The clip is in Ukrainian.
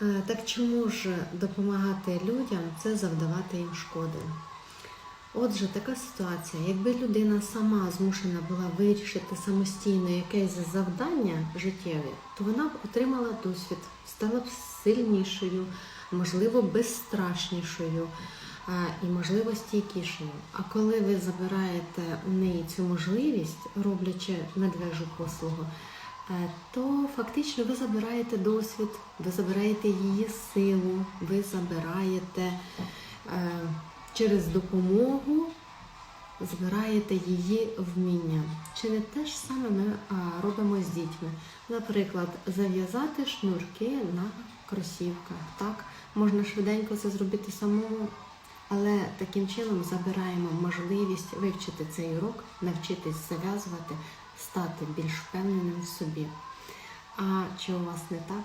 Так чому ж допомагати людям це завдавати їм шкоди? Отже, така ситуація. Якби людина сама змушена була вирішити самостійно якесь завдання життєве, то вона б отримала досвід, стала б сильнішою, можливо, безстрашнішою і, можливо, стійкішою. А коли ви забираєте у неї цю можливість, роблячи медвежу послугу, то фактично ви забираєте досвід, ви забираєте її силу, ви забираєте е, через допомогу, збираєте її вміння. Чи не те ж саме ми робимо з дітьми? Наприклад, зав'язати шнурки на кросівках. Так, можна швиденько це зробити самому, але таким чином забираємо можливість вивчити цей урок, навчитись зав'язувати, стати більш впевненим в собі. А чи у вас не так?